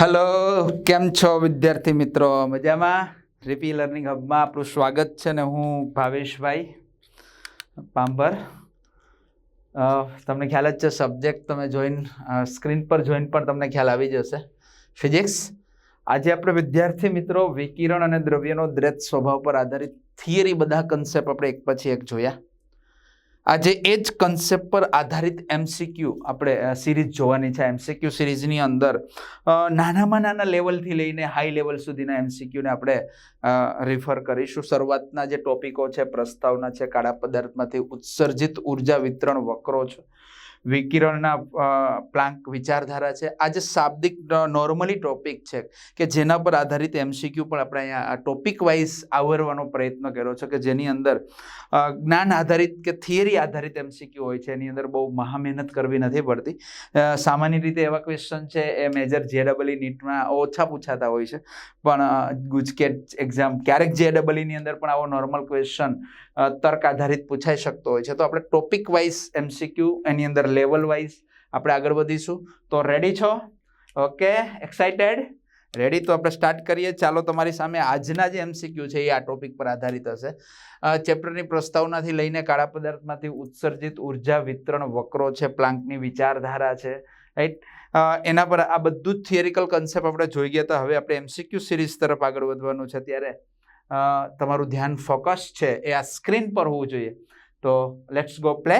Hello કેમ છો વિદ્યાર્થી મિત્રો? મજામાં? રીપી લર્નિંગ હબમાં આપણું સ્વાગત છે ને હું ભાવેશભાઈ પાંભર તમને ખ્યાલ જ છે સબ્જેક્ટ તમે જોઈન સ્ક્રીન પર જોઈન પણ તમને ખ્યાલ આવી જશે. ફિઝિક્સ આજે આપણે વિદ્યાર્થી મિત્રો વિકિરણ અને દ્રવ્યનો દ્રેત સ્વભાવ પર આધારિત થિયરી બધા કન્સેપ્ટ આપણે એક પછી એક જોયા. આજે એ જ કન્સેપ્ટ પર આધારિત એમસીક્યુ આપણે સિરીઝ જોવાની છે. એમસીક્યુ સિરીઝની અંદર નાનામાં નાના લેવલથી લઈને હાઈ લેવલ સુધીના એમસીક્યુને આપણે રિફર કરીશું. શરૂઆતના જે ટોપિકો છે, પ્રસ્તાવના છે, કાળા પદાર્થમાંથી ઉત્સર્જિત ઊર્જા વિતરણ વક્રો છે. વિકિરણના પ્લાન્ક વિચારધારા છે. આ જે શાબ્દિક નોર્મલી ટોપિક છે કે જેના પર આધારિત એમસીક્યુ પણ આપણે અહીંયા ટોપિક વાઇઝ આવરવાનો પ્રયત્ન કર્યો છે કે જેની અંદર જ્ઞાન આધારિત કે થિયરી આધારિત એમસીક્યુ હોય છે. એની અંદર બહુ મહા મહેનત કરવી નથી પડતી. સામાન્ય રીતે એવા ક્વેશ્ચન છે એ મેજર જેડબલઈ નીટમાં ઓછા પૂછાતા હોય છે. પણ ગુજકેટ એક્ઝામ ક્યારેક જેડબલઈની અંદર પણ આવો નોર્મલ ક્વેશ્ચન તર્ક આધારિત પૂછાઈ શકતો હોય છે. તો આપણે ટોપિક વાઇઝ એમસીક્યુ એની અંદર લેવલ વાઇઝ આપણે આગળ વધીશું. તો રેડી છો? ઓકે એક્સાઇટેડ રેડી તો આપણે સ્ટાર્ટ કરીએ. ચાલો તમારી સામે આજના જે એમસીક્યુ છે એ આ ટોપિક પર આધારિત હશે. ચેપ્ટરની પ્રસ્તાવનાથી લઈને કાળા પદાર્થમાંથી ઉત્સર્જિત ઊર્જા વિતરણ વક્રો છે, પ્લાન્કની વિચારધારા છે રાઈટ એના પર આ બધું જ થિયરિકલ કન્સેપ્ટ આપણે જોઈ ગયા હતા. હવે આપણે એમસીક્યુ સિરીઝ તરફ આગળ વધવાનું છે ત્યારે તમારું ધ્યાન ફોકસ છે એ આ સ્ક્રીન પર હોવું જોઈએ. તો લેટ્સ ગો પ્લે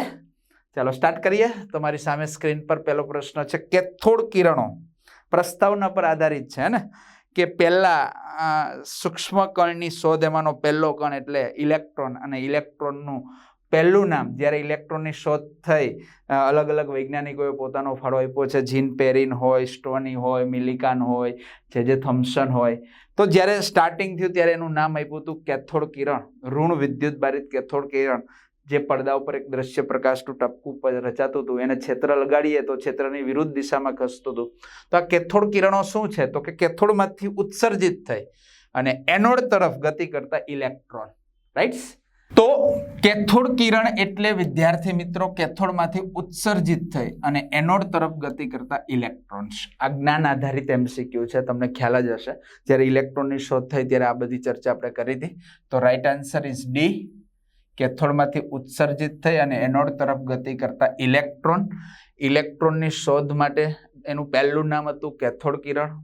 ચાલો સ્ટાર્ટ કરીએ. તમારી સામે સ્ક્રીન પર પહેલો પ્રશ્ન છે કેથોડ કિરણો પ્રસ્તાવના પર આધારિત છે ને? કે પહેલાં સૂક્ષ્મ કણની શોધ એમાંનો પહેલો કણ એટલે ઇલેક્ટ્રોન અને ઇલેક્ટ્રોનનું પહેલું નામ જ્યારે ઇલેક્ટ્રોનની શોધ થઈ અલગ અલગ વૈજ્ઞાનિકોએ પોતાનો ફાળો આપ્યો છે. જીન પેરિન હોય, સ્ટોની હોય, મિલિકાન હોય, જે જે થોમ્સન હોય. તો જ્યારે સ્ટાર્ટિંગ થયું ત્યારે એનું નામ આપ્યું હતું કેથોડ કિરણ, ઋણ વિદ્યુત બારિત કેથોડ કિરણ. જે પડદા ઉપર એક દ્રશ્ય પ્રકાશનું ટપકું રચાતું હતું એને છેત્ર લગાડીએ તો છેત્રની વિરુદ્ધ દિશામાં ખસતું હતું તો આ કેથોડ કિરણો શું છે? તો કે કેથોડમાંથી ઉત્સર્જિત થઈ અને એનોડ તરફ ગતિ કરતા ઇલેક્ટ્રોન રાઈટ તો કેથોડ કિરણ એટલે, વિદ્યાર્થી મિત્રો, કેથોડમાંથી ઉત્સર્જિત થઈ અને એનોડ તરફ ગતિ કરતા ઇલેક્ટ્રોન્સ. આ જ્ઞાન આધારિત એમસીક્યુ છે, તમને ખ્યાલ જ હશે. જ્યારે ઇલેક્ટ્રોનની શોધ થઈ ત્યારે આ બધી ચર્ચા આપણે કરી હતી. તો રાઈટ આન્સર ઇઝ ડી કેથોડમાંથી ઉત્સર્જિત થઈ અને એનોડ તરફ ગતિ કરતા ઇલેક્ટ્રોન. ઇલેક્ટ્રોનની શોધ માટે એનું પહેલું નામ હતું કેથોડ કિરણ.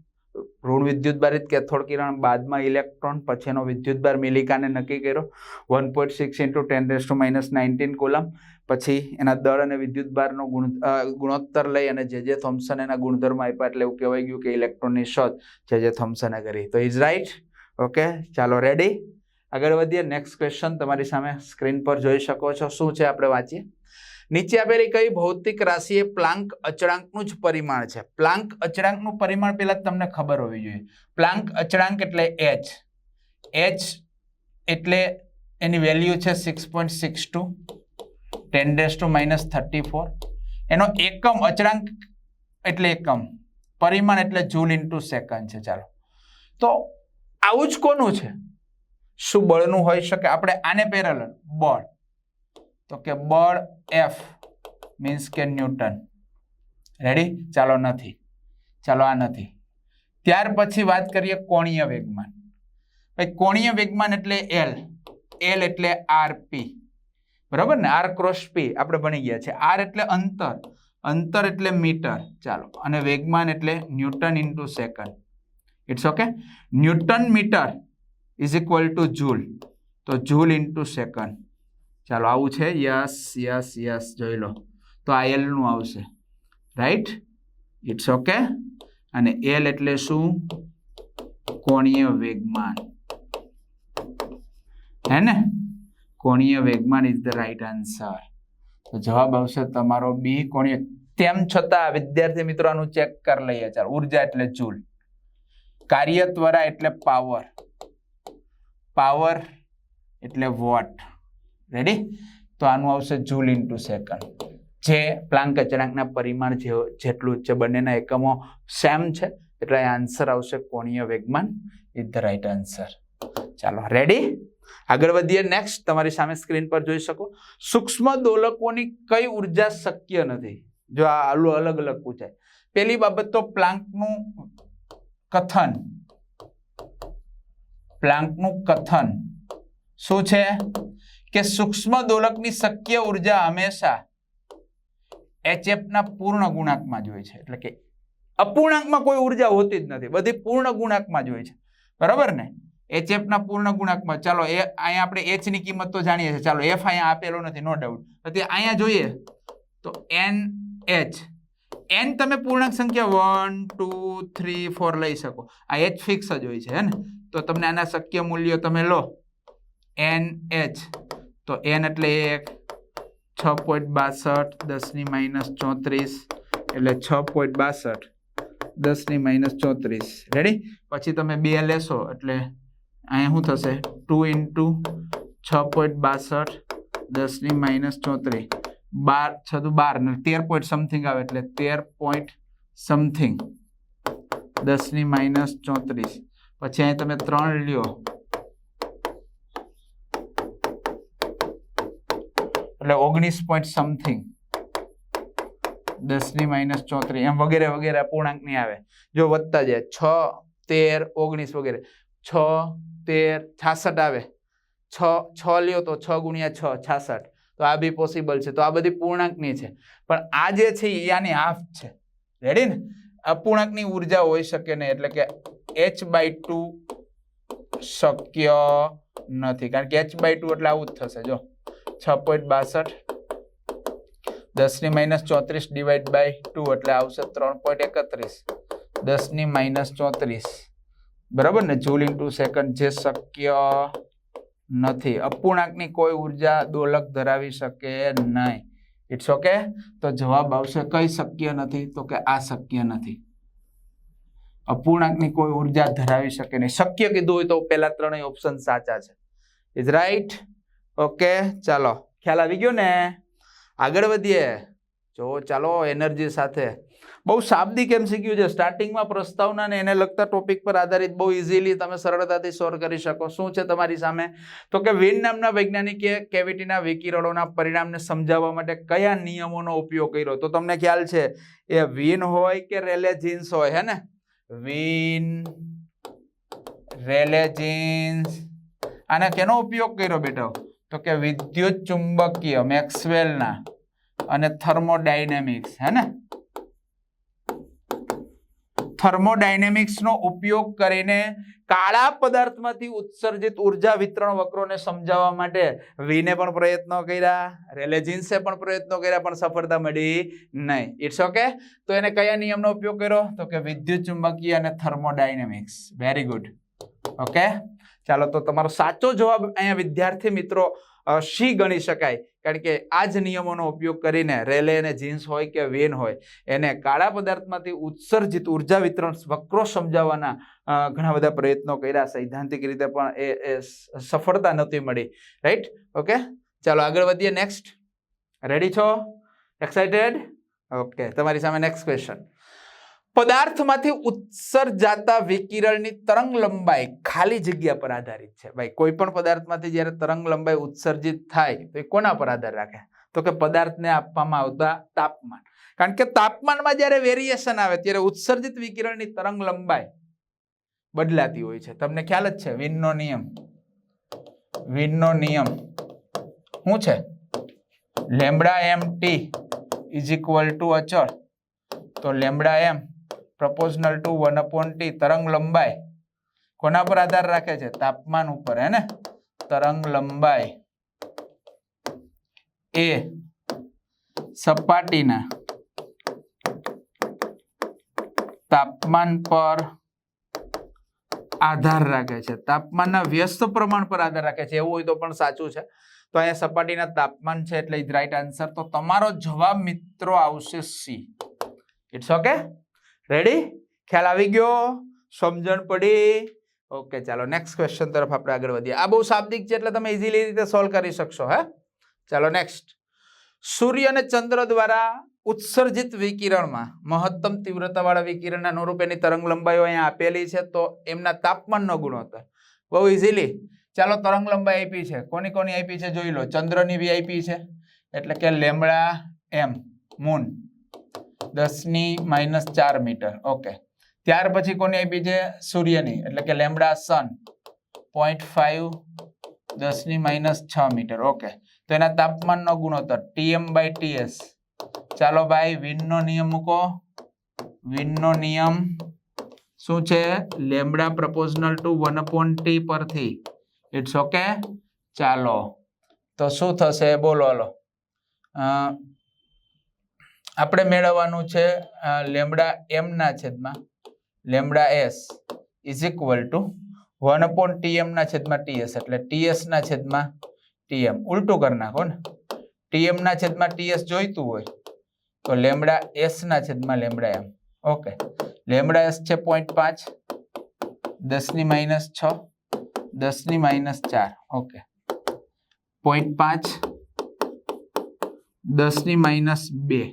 ઋણ વિદ્યુતભારિત કેથોડ કિરણ. બાદમાં ઇલેક્ટ્રોન, પછી એનો વિદ્યુતભાર મિલિકાને નક્કી કર્યો. One point six into ten raise to minus nineteen coulomb પછી એના દળ અને વિદ્યુતભારનો ગુણ ગુણોત્તર લઈ અને જે જે થોમ્સન એના ગુણધર્મ આપ્યા એટલે એવું કહેવાય ગયું કે ઇલેક્ટ્રોનની શોધ જે જે થોમ્સને કરી. તો ઇઝ રાઇટ? ઓકે, ચાલો રેડી? આગળ વધીએ નેક્સ્ટ ક્વેશ્ચન તમારી સામે સ્ક્રીન પર જોઈ શકો છો. શું છે આપણે વાંચીએ? નીચે આપેલી કઈ ભૌતિક રાશિ એ પ્લાન્ક અચળાંકનું જ પરિમાણ છે? પ્લાંક અચળાંકનું પરિમાણ પહેલા તમને ખબર હોવી જોઈએ. પ્લાંક અચળાંક એટલે એચ એચ એટલે એની વેલ્યુ છે six point six two ten raise to minus thirty four એનો એકમ અચળાંક એટલે એકમ. પરિમાણ એટલે જૂલ ઇન્ટુ સેકન્ડ છે. ચાલો. તો આવું જ કોનું છે? શું બળનું હોઈ શકે? આપણે આને પેરેલલ બળ. તો કે બળ એફ મીન્સ કે ન્યૂટન. રેડી ચાલો નથી. ચાલો આ નથી. ત્યાર પછી વાત કરીએ કોણીય વેગમાન. ભાઈ, કોણીય વેગમાન એટલે એલ એલ એટલે આર પી બરાબર ને? આર ક્રોસ પી આપણે ભણી ગયા છે. આર એટલે અંતર. અંતર એટલે મીટર. ચાલો. અને વેગમાન એટલે newton into second it's okay newton metre. Is equal to joule તો જૂલ ઇન્ટુ સેકન્ડ ચાલો, આવું છે? યસ યસ યસ જોઈ લો. તો આ એલનું આવશે. રાઈટ ઇટ્સ ઓકે અને એલ એટલે શું? કોણીય વેગમાન. હે ને? કોણીય વેગમાન ઇઝ ધ રાઈટ આન્સર તો જવાબ આવશે તમારો બી કોણીય. તેમ છતાં વિદ્યાર્થી મિત્રો આનું ચેક કરી લઈએ. ચાલો, ઊર્જા એટલે જૂલ કાર્ય ત્વરા એટલે પાવર પાવર એટલે વોટ રેડી તો આનું આવશે જૂલ ઇન્ટુ સેકન્ડ જે પ્લાન્ક અચળાંકના પરિમાણ જેટલું છે, બંનેના એકમો સેમ છે. એટલે આન્સર આવશે કોણીય વેગમાન. ઇઝ ધ રાઈટ આન્સર ચાલો રેડી આગળ વધીએ. નેક્સ્ટ તમારી સામે સ્ક્રીન પર જોઈ શકો. સૂક્ષ્મ દોલકોની કઈ ઊર્જા શક્ય નથી? જો આ આલુ અલગ અલગ પૂછાય પહેલી બાબત તો પ્લાન્કનું કથન. પ્લાન્કનું કથન. શું છે? કે સૂક્ષ્મ દોલકની શક્ય ઊર્જા હંમેશા એચએફના પૂર્ણ ગુણાંકમાં જ હોય છે. એટલે કે અપૂર્ણાંકમાં કોઈ ઊર્જા હોતી જ નથી. બધી પૂર્ણ ગુણાંકમાં જ હોય છે. બરાબર ને? એચએફના પૂર્ણ ગુણાંકમાં. ચાલો, એ અહીંયા આપણે એચની કિંમત તો જાણીએ છીએ. ચાલો એફ અહીંયા આપેલો નથી નો ડાઉટ પછી અહીંયા જોઈએ. તો એન એચ એન તમે પૂર્ણાંક સંખ્યા વન ટુ થ્રી ફોર લઈ શકો. આ એચ ફિક્સ જ હોય છે, હે ને? તો તમને આના શક્ય મૂલ્યો તમે લો. N H. તો એન એટલે એક, છ પોઈન્ટ બાસઠ દસની માઇનસ ચોત્રીસ, એટલે છ પોઈન્ટ બાસઠ દસની માઇનસ ચોત્રીસ. રેડી પછી તમે બે લેશો એટલે અહીંયા શું થશે? ટુ ઇન્ટુ છ પોઈન્ટ બાસઠ દસની માઇનસ ચોત્રીસ. બાર છતું બાર, ને તેર પોઈન્ટ સમથિંગ આવે એટલે તેર પોઈન્ટ સમથિંગ દસની માઇનસ ચોત્રીસ. પછી અહીં તમે ત્રણ લ્યો. એટલે ઓગણીસ પોઈન્ટ સમથિંગ દસની માઇનસ ચોત્રીસ. એમ વગેરે વગેરે પૂર્ણાંક નહીં આવે. જો વધતા જાય, છ, તેર, ઓગણીસ વગેરે. છ, તેર, છાસઠ આવે. છ છ લ્યો તો છ ગુણ્યા છ, છાસઠ. તો આ બી પોસિબલ છે. તો આ બધી પૂર્ણાંકની છે. પણ આ જે છે એ આની હાફ છે. રેડી ને? અપૂર્ણાંકની ઊર્જા હોઈ શકે નહીં, એટલે કે એચ બાય ટુ શક્ય નથી. કારણ કે એચ બાય ટુ એટલે આવું જ થશે, જો. છ પોઈન્ટ બાસઠ દસની માઇનસ ચોત્રીસ ડિવાઈડ બાય ટુ એટલે આવશે ત્રણ પોઈન્ટ એકત્રીસ. દસની માઇનસ ચોત્રીસ. બરાબર ને? જૂલ ઇન્ટુ સેકન્ડ જે શક્ય નથી. અપૂર્ણાંકની કોઈ ઊર્જા દોલક ધરાવી શકે નહીં. ઇટ્સ ઓકે તો જવાબ આવશે, કઈ શક્ય નથી? તો કે, આ શક્ય નથી. અપૂર્ણાંકની કોઈ ઊર્જા ધરાવી શકે નહીં. શક્ય કીધું હોય તો પેલા ત્રણેય ઓપ્શન સાચા છે. ઇઝ રાઈટ ઓકે ચાલો. ખ્યાલ આવી ગયો ને? આગળ વધીએ. જો, ચાલો એનર્જી સાથે. બહુ શાબ્દિક શીખ્યું છે. સ્ટાર્ટિંગમાં પ્રસ્તાવના ને એને લગતા ટોપિક પર આધારિત બહુ ઇઝીલી તમે સરળતાથી સોલ્વ કરી શકો. શું છે તમારી સામે? તો કે વિન નામના વૈજ્ઞાનિકે કેવિટીના વિકિરણોના પરિણામને સમજાવવા માટે કયા નિયમોનો ઉપયોગ કર્યો? તો તમને ખ્યાલ છે. એ વિન હોય કે રેલે જીન્સ હોય, હે ને? વિન રેલેજિન્સ આને કેનો ઉપયોગ કર્યો બેટો? તો કે વિદ્યુત ચુંબકીય મેક્સવેલના અને થર્મોડાયનેમિક્સ હે ને? થર્મોડાયનેમિક્સનો ઉપયોગ કરીને કાળા પદાર્થમાંથી ઉત્સર્જિત ઊર્જા વિતરણ વક્રોને સમજાવવા માટે વીને પણ પ્રયત્નો કર્યા રેલેજિન્સે પણ પ્રયત્નો કર્યા, પણ સફળતા મળી નહીં. ઇટ્સ ઓકે તો એને કયા નિયમનો ઉપયોગ કર્યો? તો કે વિદ્યુત ચુંબકીય અને થર્મોડાયનેમિક્સ. વેરી ગુડ ઓકે ચાલો, તો તમારો સાચો જવાબ અહીંયા વિદ્યાર્થી મિત્રો સી ગણી શકાય? કારણ કે આ જ નિયમોનો ઉપયોગ કરીને રેલે અને જીન્સ હોય કે વેન હોય, એને કાળા પદાર્થમાંથી ઉત્સર્જિત ઊર્જા વિતરણ વક્રો સમજાવવાના ઘણા બધા પ્રયત્નો કર્યા. સૈદ્ધાંતિક રીતે પણ એ સફળતા નહોતી મળી. રાઈટ ઓકે ચાલો આગળ વધીએ નેક્સ્ટ રેડી છો? એક્સાઇટેડ ઓકે તમારી સામે નેક્સ્ટ ક્વેશ્ચન પદાર્થમાંથી ઉત્સર્જાતા વિકિરણની તરંગ લંબાઈ ખાલી જગ્યા પર આધારિત છે. ભાઈ, કોઈ પણ પદાર્થમાંથી જ્યારે તરંગ લંબાઈ ઉત્સર્જિત થાય, તો એ કોના પર આધાર રાખે? તો કે પદાર્થને આપવામાં આવતા તાપમાન. કારણ કે તાપમાનમાં જ્યારે વેરિએશન આવે, ત્યારે ઉત્સર્જિત વિકિરણની તરંગ લંબાઈ બદલાતી હોય છે. તમને ખ્યાલ જ છે, વિનનો નિયમ. વિનનો નિયમ શું છે? Lambda M T is equal to અચળ. તો lambda M proportional to one upon T તરંગ લંબાઈ. કોના પર આધાર રાખે છે? તાપમાન ઉપર, હે ને? તરંગ લંબાઈ. એ સપાટીના તાપમાન પર આધાર રાખે છે. તાપમાનના વ્યસ્ત પ્રમાણ પર આધાર રાખે છે. એવું હોય તો પણ સાચું છે. તો અહીંયા સપાટીના તાપમાન છે એટલે રાઈટ આન્સર તો તમારો જવાબ મિત્રો આવશે સી ઇટ્સ ઓકે રેડી ખ્યાલ આવી ગયો? સમજણ પડી? ઓકે ચાલો નેક્સ્ટ ક્વેશ્ચન તરફ આપણે આગળ વધીએ. આ બહુ શાબ્દિક છે, એટલે તમે ઇઝીલી રીતે સોલ્વ કરી શકશો, હે? ચાલો નેક્સ્ટ સૂર્ય અને ચંદ્ર દ્વારા ઉત્સર્જિત વિકિરણમાં, મહત્તમ તીવ્રતાવાળા વિકિરણના અનુરૂપેની તરંગ લંબાઈઓ અહીંયા આપેલી છે, તો એમના તાપમાનનો ગુણોત્તર. બહુ ઇઝીલી ચાલો, તરંગ લંબાઈ આપી છે. કોની કોની આપી છે? જોઈ લો. ચંદ્રની બી આપી છે, એટલે કે લેમડા એમ, મૂન. દસની માઇનસ ચાર મીટર ઓકે ત્યાર પછી કોની આપી છે? સૂર્યની. એટલે કે લેમડા સન પોઈન્ટ ફાઈવ દસની માઇનસ છ મીટર ઓકે તો એના તાપમાનનો ગુણોત્તર ટીએમ બાય ટીએસ ચાલો ભાઈ, વિનનો નિયમ મૂકો. વિનનો નિયમ શું છે? Lambda proportional to one upon T પરથી. ઇટ્સ ઓકે ચાલો. તો શું થશે? બોલો, હલો. આપણે મેળવવાનું છે લેમડા એમ ના છેદમાં, lambda S is equal to one upon TM ના છેદમાં ટીએસ એટલે ટીએસ ના છેદમાં ટીએમ ઉલટું કરી નાખો ને. ટીએમ ના છેદમાં ટીએસ જોઈતું હોય, તો લેમડા એસ ના છેદમાં lambda M. Okay. Lambda S છે પોઈન્ટ પાંચ દસની માઇનસ છ દસની માઇનસ ચાર. ઓકે. પોઈન્ટ પાંચ દસની માઇનસ બે.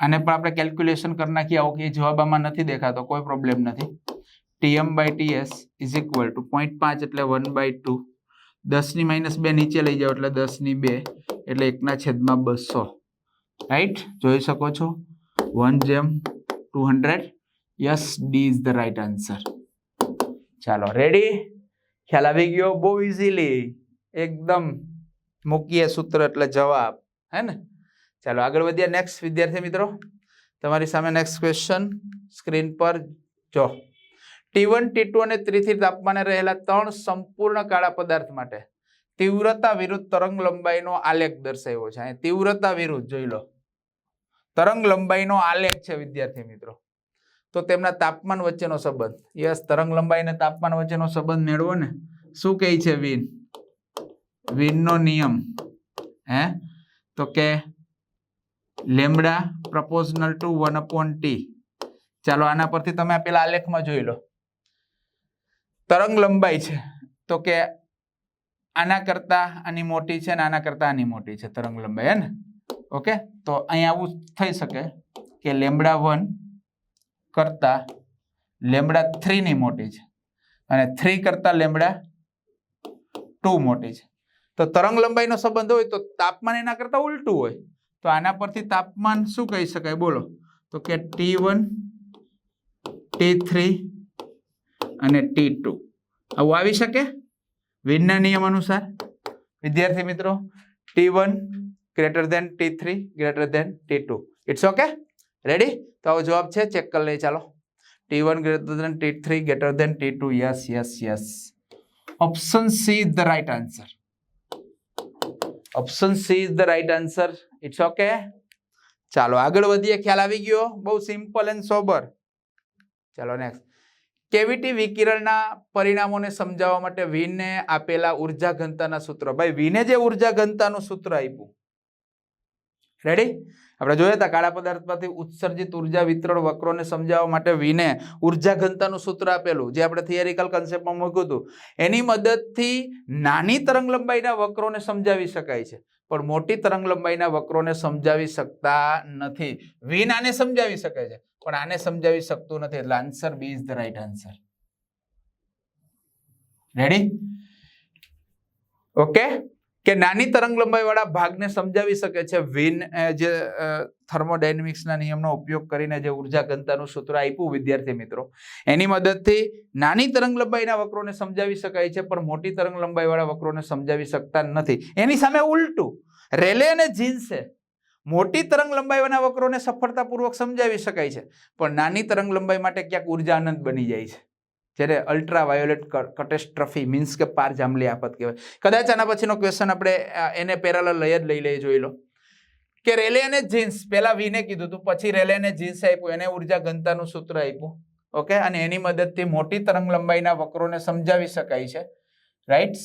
આને પણ આપણે કેલ્ક્યુલેશન કરી નાખીએ. આવો કે જવાબ આમાં નથી દેખાતો. કોઈ પ્રોબ્લેમ નથી. TM by TS is equal to point પાંચ એટલે વન બાય ટુ દસની માઇનસ બે નીચે લઈ જાઓ એટલે દસની બે એટલે એકના છેદમાં બસો. રાઈટ જોઈ શકો છો? વન જેમ two hundred yes D is the right answer ચાલો રેડી ખ્યાલ આવી ગયો? બહુ ઇઝીલી એકદમ મૂકીએ સૂત્ર એટલે જવાબ. હે ને? ચાલો, આગળ વધીએ નેક્સ્ટ વિદ્યાર્થી મિત્રો. તમારી સામે નેક્સ્ટ ક્વેશ્ચન સ્ક્રીન પર જો. ટી વન ટી ટુ અને ત્રીથી તાપમાને રહેલા ત્રણ સંપૂર્ણ કાળા પદાર્થ માટે તીવ્રતા વિરુદ્ધ તરંગ લંબાઈનો આલેખ દર્શાવ્યો છે. અહીં તીવ્રતા વિરુદ્ધ જોઈ લો. તરંગ લંબાઈનો આલેખ છે વિદ્યાર્થી મિત્રો. તો તેમના તાપમાન વચ્ચેનો સંબંધ. યસ, તરંગ લંબાઈ અને તાપમાન વચ્ચેનો સંબંધ મેળવો ને. શું કહે છે વિન? વિનનો નિયમ. હે? તો કે lambda proportional to one upon T. ચાલો, આના પરથી તમે આપેલા આલેખમાં જોઈ લો. તરંગ લંબાઈ છે. તો કે આના કરતા આની મોટી છે ને આના કરતા આની મોટી છે તરંગ લંબાઈ, હે ને? ઓકે? તો અહીંયા આવું થઈ શકે કે લેમડા વન કરતા લેમડા થ્રી ની મોટી છે અને થ્રી કરતા લેમડા ટુ મોટી છે. તો તરંગ લંબાઈનો સંબંધ હોય તો તાપમાન એના કરતા ઉલટું હોય. તો આના પરથી તાપમાન શું કહી શકાય? બોલો. તો કે ટી વન ટી થ્રી અને ટી ટુ આવું આવી શકે? વિનના નિયમ અનુસાર? વિદ્યાર્થી મિત્રો T one greater than T three greater than T two it's okay ready તો આવો જવાબ છે ચેક કરી લઈએ, ચાલો. T one greater than T three greater than T two yes yes yes option C the right answer option C is the right answer it's okay ચાલો, આગળ વધીએ. ખ્યાલ આવી ગયો? બહુ સિમ્પલ એન્ડ સોબર ચાલો નેક્સ્ટ કેવિટી વિકિરણના પરિણામોને સમજાવવા માટે વીને આપેલા ઊર્જા ઘનતાના સૂત્રો. ભાઈ, વીને જે ઊર્જા ઘનતાનું સૂત્ર આપ્યું. રેડી આપણે જોયા હતા કાળા પદાર્થમાંથી ઉત્સર્જિત ઊર્જા વિતરણ વક્રોને સમજાવવા માટે વિને ઊર્જા ઘનતાનું સૂત્ર આપેલું, જે આપણે થિયરિકલ કન્સેપ્ટમાં મૂક્યું હતું. એની મદદથી નાની તરંગ લંબાઈના વક્રોને સમજાવી શકાય છે, પણ મોટી તરંગ લંબાઈના વક્રોને સમજાવી શકતા નથી. વિન આને સમજાવી શકે છે, પણ આને સમજાવી શકતું નથી, એટલે answer B is the right answer ready okay કે નાની તરંગ લંબાઈવાળા ભાગને સમજાવી શકે છે. વિન જે થર્મોડાયનેમિક્સના નિયમનો ઉપયોગ કરીને જે ઊર્જા ઘનતાનું સૂત્ર આપ્યું વિદ્યાર્થી મિત્રો, એની મદદથી નાની તરંગ લંબાઈના વક્રોને સમજાવી શકાય છે, પણ મોટી તરંગ લંબાઈવાળા વક્રોને સમજાવી શકતા નથી. એની સામે ઉલટું, રેલે અને જીન્સે મોટી તરંગ લંબાઈના વક્રોને સફળતાપૂર્વક સમજાવી શકાય છે, પણ નાની તરંગ લંબાઈ માટે ક્યાંક ઊર્જા અનંત બની જાય છે. જ્યારે અલ્ટ્રા વાયોલેટ કટેસ્ટ્રફી મીન્સ કે પાર જાંબલી આફત કહેવાય. કદાચ આના પછીનો ક્વેશ્ચન આપણે એને પેરાલ લઈ જ લઈ લઈએ, જોઈ લો. કે રેલે અને જીન્સ, પહેલાં વીને કીધું હતું પછી રેલે અને જીન્સ આપ્યું, એને ઊર્જા ઘનતાનું સૂત્ર આપ્યું. ઓકે અને એની મદદથી મોટી તરંગ લંબાઈના વક્રોને સમજાવી શકાય છે. રાઈટ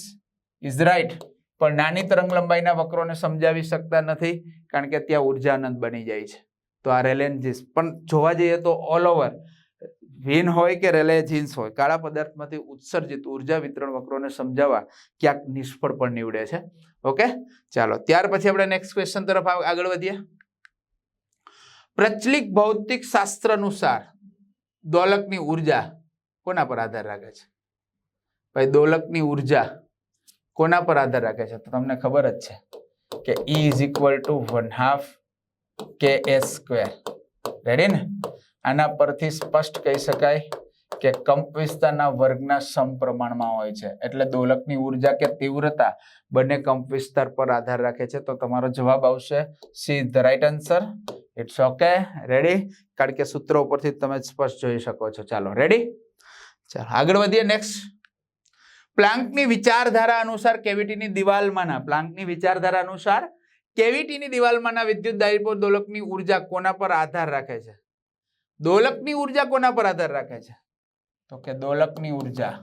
ઇઝ રાઈટ પણ નાની તરંગ લંબાઈના વક્રોને સમજાવી શકતા નથી, કારણ કે ત્યાં ઊર્જા અનંત બની જાય છે. તો આ રેલેન્જીસ પણ જોવા જઈએ તો ઓલ ઓવર વિન હોય કે રેલે જીન્સ હોય, કાળા પદાર્થમાંથી ઉત્સર્જિત ઊર્જા વિતરણ વક્રોને સમજાવવા ક્યાંક નિષ્ફળ પણ નીવડે છે. ઓકે? ચાલો, ત્યાર પછી આપણે નેક્સ્ટ ક્વેશ્ચન તરફ આગળ વધીએ. પ્રચલિત ભૌતિક શાસ્ત્ર અનુસાર દોલકની ઊર્જા કોના પર આધાર રાખે છે? ભાઈ દોલકની ઊર્જા કોના પર આધાર રાખે છે? તો તમને ખબર જ છે કે is equal to one half કે એસ સ્ક્વેર રેડી ને? આના પરથી સ્પષ્ટ કહી શકાય કે કંપ વિસ્તારના વર્ગના સમપ્રમાણમાં હોય છે. એટલે દોલકની ઊર્જા કે તીવ્રતા બંને કંપ વિસ્તાર પર આધાર રાખે છે. તો તમારો જવાબ આવશે C, the right answer. It's okay ready કારણ કે સૂત્રો ઉપરથી તમે સ્પષ્ટ જોઈ શકો છો. ચાલો રેડી ચાલો, આગળ વધીએ. નેક્સ્ટ પ્લાન્કની વિચારધારા અનુસાર કેવિટીની દિવાલમાંના પ્લાન્કની વિચારધારા અનુસાર કેવિટીની દિવાલમાંના વિદ્યુત દાયીપો દોલકની ઊર્જા કોના પર આધાર રાખે છે? દોલકની ઊર્જા કોના પર આધાર રાખે છે? તો કે દોલકની ઊર્જા.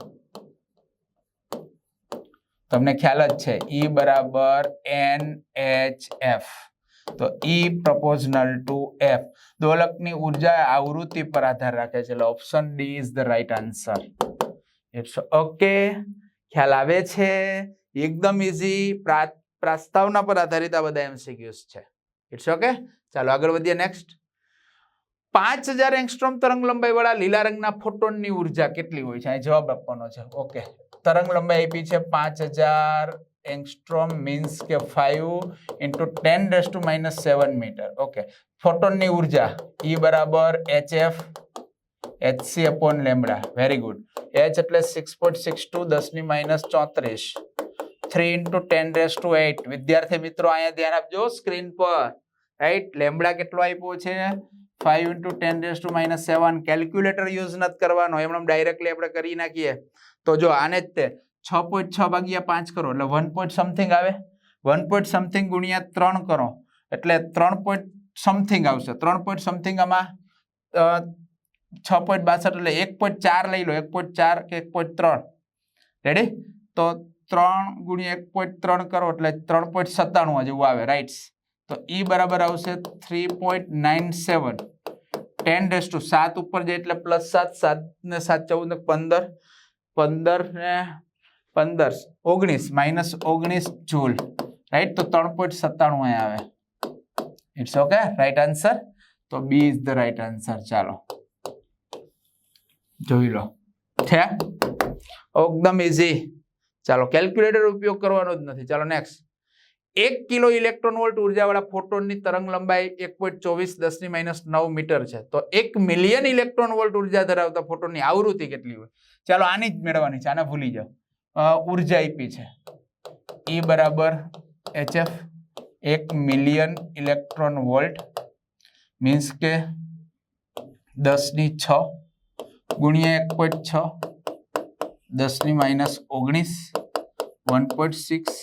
તમને ખ્યાલ જ છે ઈ બરાબર એન એચ એફ તો ઈ પ્રપોઝનલ ટુ એફ દોલકની ઊર્જા આવૃત્તિ પર આધાર રાખે છે, એટલે option D is the right answer it's okay ખ્યાલ આવે છે? એકદમ ઇઝી પ્રસ્તાવના પર આધારિત આ બધા એમસીક્યુઝ છે. ઇટ્સ ઓકે ચાલો આગળ વધીએ નેક્સ્ટ પાંચ હજાર એંગસ્ટ્રોમ તરંગ લંબાઈ વાળા લીલા રંગના ફોટોનની ઊર્જા કેટલી હોય છે? અહીં જવાબ આપવાનો છે. ઓકે તરંગ લંબાઈ આપી છે પાંચ હજાર એંગસ્ટ્રોમ મીન્સ કે five into ten raise to minus seven metre okay ફોટોનની ઊર્જા ઈ બરાબર H F HC upon lambda very good H એટલે સિક્સ પોઈન્ટ સિક્સ ટુ દસની માઇનસ ચોત્રીસ. Three into ten raise to eight વિદ્યાર્થી મિત્રો, અહીંયા ધ્યાન આપજો. સ્ક્રીન પર. રાઈટ લેમડા કેટલો આપ્યો છે? Five into ten raise to minus seven calculator use નથી કરવાનો. એમ ડાયરેક્ટલી આપણે કરી નાખીએ. તો જો આને જ તે છ પોઈન્ટ છ ભાગ્યા પાંચ કરો, એટલે વન પોઈન્ટ સમથિંગ આવે. વન પોઈન્ટ સમથિંગ ગુણ્યા ત્રણ કરો. એટલે ત્રણ પોઈન્ટ સમથિંગ આવશે. ત્રણ પોઈન્ટ સમથિંગ આમાં છ પોઈન્ટ બાસઠ એટલે એક પોઈન્ટ ચાર લઈ લો. એક પોઈન્ટ ચાર કે એક પોઈન્ટ ત્રણ. રેડી તો ત્રણ ગુણ્યા એક પોઈન્ટ ત્રણ કરો, એટલે ત્રણ પોઈન્ટ સત્તાણું જેવું આવે. રાઈટ્સ તો ઈ બરાબર આવશે three point nine seven ten raise to સાત ઉપર જાય એટલે પ્લસ સાત સાત ને સાત ચૌદ ને પંદર. પંદર ને પંદર, ઓગણીસ માઇનસ ઓગણીસ જૂલ રાઈટ તો ત્રણ પોઈન્ટ સત્તાણું અહીંયા આવે. ઇટ્સ ઓકે રાઈટ આન્સર તો B is the right answer ચાલો. જોઈ લો. છે એકદમ ઇઝી ચાલો કેલ્ક્યુલેટર ઉપયોગ કરવાનો જ નથી. ચાલો નેક્સ્ટ એક કિલો ઇલેક્ટ્રોન વોલ્ટ ઉર્જાવાળા ફોટોનની તરંગ લંબાઈ એક પોઈન્ટ ચોવીસ દસની માઇનસ નવ મીટર છે. તો એક મિલિયન ઇલેક્ટ્રોન વોલ્ટ ઊર્જા ધરાવતા ફોટોનની આવૃત્તિ કેટલી હોય? ચાલો આની જ મેળવવાની છે, આને ભૂલી જાઓ. ઊર્જા આપી છે. ઈ બરાબર એચએફ એક મિલિયન ઇલેક્ટ્રોન વોલ્ટ. મીન્સ કે દસની છ ગુણ્યા એક પોઈન્ટ છ દસની માઇનસ ઓગણીસ one point six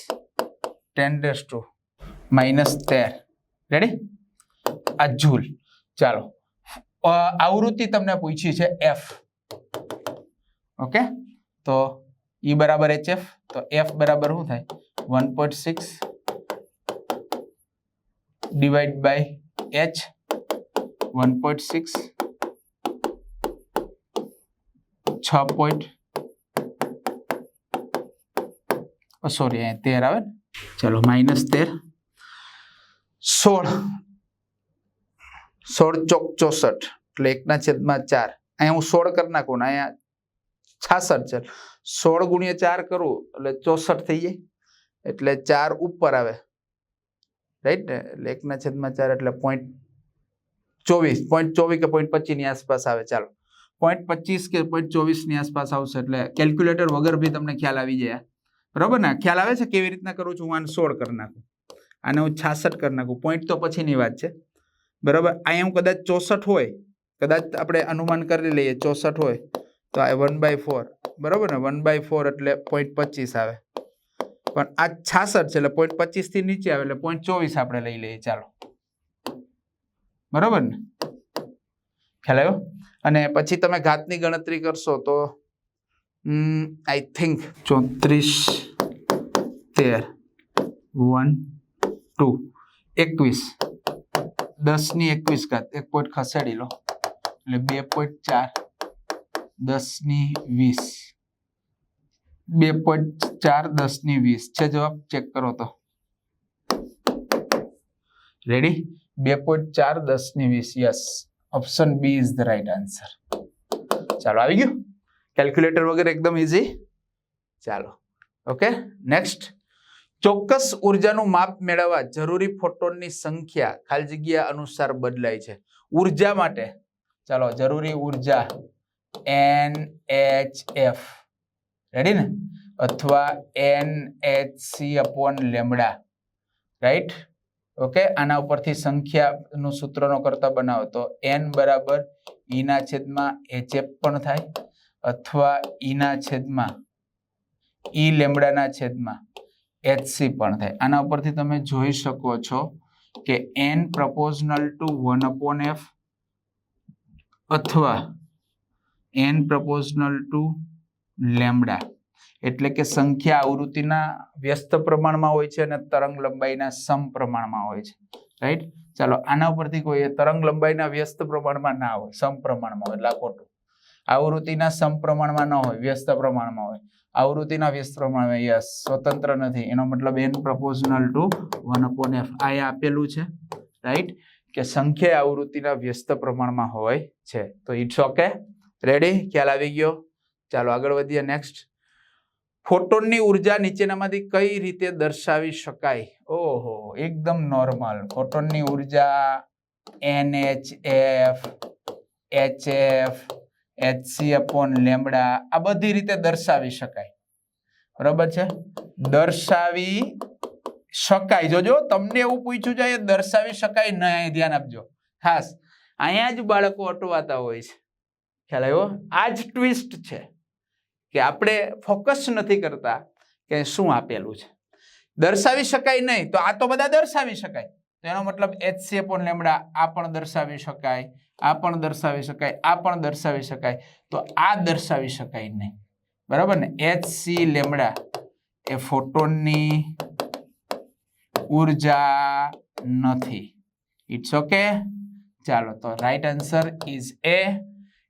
ten raise to minus તેર. રેડી આ જૂલ. ચાલો. આવૃત્તિ તમને પૂછી છે એફ ઓકે તો ઈ બરાબર એચ એફ તો એફ બરાબર શું થાય? One point six divide by H one point six છ પોઈન્ટ સોરી, અહીંયા તેર આવે ને? ચલો માઇનસ તેર સોળ સોળ ચોક ચોસઠ એટલે એકના છેદમાં ચાર. અહીંયા હું સોળ કરી નાખું ને અહીંયા છાસઠ છે. સોળ ગુણ્યા ચાર કરું, એટલે ચોસઠ થઈ જાય. એટલે ચાર ઉપર આવે. રાઈટ ને? એટલે એકના છેદમાં ચાર, એટલે પોઈન્ટ ચોવીસ. પોઈન્ટ ચોવીસ કે પોઈન્ટ પચીસની આસપાસ આવે. ચાલો. પોઈન્ટ પચીસ કે પોઈન્ટ ચોવીસની આસપાસ આવશે, એટલે કેલ્ક્યુલેટર વગર બી તમને ખ્યાલ આવી જાય. બરાબર ને? ખ્યાલ આવે છે કેવી રીતના કરું છું? હું આને સોળ કરી નાખું. આને હું છાસઠ કરી નાખું. પોઈન્ટ તો પછીની વાત છે. બરાબર? અહીંયા હું કદાચ ચોસઠ હોય, કદાચ આપણે અનુમાન કરી લઈએ ચોસઠ હોય, તો આ વન બાય ફોર બરાબર ને? વન બાય ફોર એટલે પોઈન્ટ પચીસ આવે. પણ આ છાસઠ છે એટલે પોઈન્ટ પચીસથી નીચે આવે એટલે પોઈન્ટ ચોવીસ આપણે લઈ લઈએ. ચાલો. બરાબર ને? ખ્યાલ આવ્યો? અને પછી તમે ઘાતની ગણતરી કરશો તો આઈ થિંક ચોત્રીસ તેર વન ટુ એકવીસ. દસની એકવીસ ઘાત. એક પોઈન્ટ ખસેડી લો. એટલે બે પોઈન્ટ ચાર. દસની વીસ. બે પોઈન્ટ ચાર, દસની વીસ. છે જવાબ? ચેક કરો તો. રેડી બે પોઈન્ટ ચાર, દસની વીસ. Yes option B is the right answer ચાલો, આવી ગયું? કેલ્ક્યુલેટર વગર એકદમ ઇઝી ચાલો. ઓકે નેક્સ્ટ ચોક્કસ ઉર્જાનું માપ મેળવવા જરૂરી ફોટોનની સંખ્યા ખાલી જગ્યા અનુસાર બદલાય છે. ઊર્જા માટે. ચાલો, જરૂરી ઊર્જા એન એચ એફ રેડી ને? અથવા N H C upon lambda right okay આના ઉપરથી સંખ્યાનું સૂત્રનો કરતા બનાવો તો એન બરાબર ઈના છેદમાં એચએફ પણ થાય. અથવા ઈના છેદમાં, ઈ લેમડાના છેદમાં એચસી પણ થાય. આના ઉપરથી તમે જોઈ શકો છો કે N proportional to one upon F અથવા એન પ્રપોઝનલ ટુ લેમડા એટલે કે સંખ્યા આવૃત્તિના વ્યસ્ત પ્રમાણમાં હોય છે અને તરંગ લંબાઈના સમ પ્રમાણમાં હોય છે. રાઈટ ચાલો, આના ઉપરથી કોઈ તરંગ લંબાઈના વ્યસ્ત પ્રમાણમાં ના હોય, સમ પ્રમાણમાં હોય, એટલે ખોટું. આવૃત્તિના સમ પ્રમાણમાં ન હોય, વ્યસ્ત પ્રમાણમાં હોય. આવૃત્તિના વ્યસ્ત પ્રમાણમાં યસ સ્વતંત્ર નથી. એનો મતલબ N proportional to one upon F આ આપેલું છે રાઈટ કે સંખ્યા આવૃત્તિના વ્યસ્ત પ્રમાણમાં હોય છે. તો ઇટ્સ ઓકે? રેડી ખ્યાલ આવી ગયો? ચાલો આગળ વધીએ નેક્સ્ટ ફોટોનની ઊર્જા નીચેનામાંથી કઈ રીતે દર્શાવી શકાય? ઓહો, એકદમ નોર્મલ ફોટોનની ઊર્જા NHF H F H F HC upon lambda આ બધી રીતે દર્શાવી શકાય. બરાબર છે? દર્શાવી શકાય. જોજો, તમને એવું પૂછ્યું છે એ દર્શાવી શકાય નહીં. ધ્યાન આપજો. ખાસ. અહીંયા જ બાળકો અટવાતા હોય છે. ખ્યાલ આવ્યો? આ જ ટ્વિસ્ટ છે કે આપણે ફોકસ નથી કરતા કે શું આપેલું છે. દર્શાવી શકાય નહીં, તો આ તો બધા દર્શાવી શકાય. તો એનો મતલબ એચસી અપોન લેમડા આ પણ દર્શાવી શકાય. આ પણ દર્શાવી શકાય, આ પણ દર્શાવી શકાય. તો આ દર્શાવી શકાય નહીં. બરાબર ને? એચ સી લેમડા એ ફોટોનની ઊર્જા નથી. ઇટ્સ ઓકે ચાલો, તો right answer is A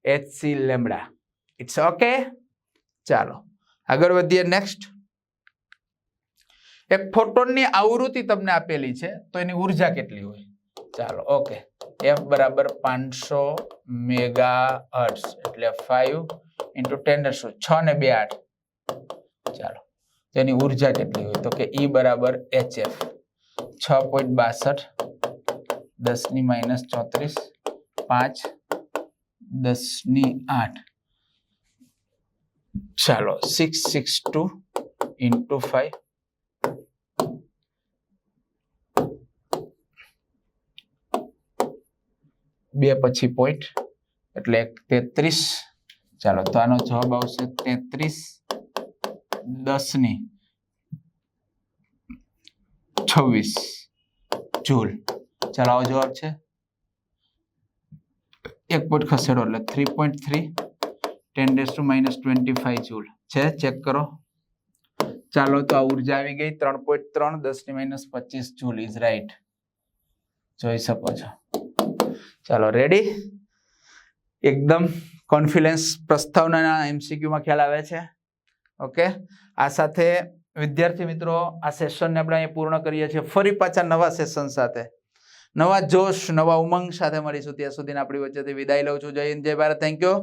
H C lambda. It's okay ચાલો, આગળ વધીએ નેક્સ્ટ એક ફોટોનની આવૃત્તિ તમને આપેલી છે, તો એની ઊર્જા કેટલી હોય? ચાલો ઓકે એફ બરાબર પાંચસો મેગા હર્ટ્સ એટલે ફાઈવ ઇન્ટુ ટેન છ ને બે આઠ. ચાલો. તેની ઊર્જા કેટલી હોય? તો કે ઈ બરાબર એચ એફ છ પોઈન્ટ બાસઠ દસની માઇનસ ચોત્રીસ, પાંચ દસની આઠ. ચાલો. Six six two into five બે પછી પોઈન્ટ એટલે તેત્રીસ. ચાલો, તો આનો જવાબ આવશે તેત્રીસ દસની. છવ્વીસ. જૂલ. ચાલો, આવો જવાબ છે. એક પોઈન્ટ ખસેડો, એટલે three point three ten raise to minus twenty five joule. છે? ચેક કરો. ચાલો, તો આ ઊર્જા આવી ગઈ, ત્રણ પોઈન્ટ ત્રણ દસની માઇનસ પચીસ જૂલ ઇઝ રાઈટ જોઈ શકો છો. ચાલો રેડી એકદમ કોન્ફિડન્સ પ્રસ્તાવનાના એમસીક્યુમાં ખ્યાલ આવે છે. ઓકે આ સાથે વિદ્યાર્થી મિત્રો, આ સેશનને આપણે અહીં પૂર્ણ કરીએ છીએ. ફરી પાછા નવા સેશન સાથે. નવા જોશ, નવા ઉમંગ સાથે મળીશું ત્યાં સુધીને આપણી વચ્ચેથી વિદાય લઉં છું. જય હિન્દ, જય ભારત. Thank you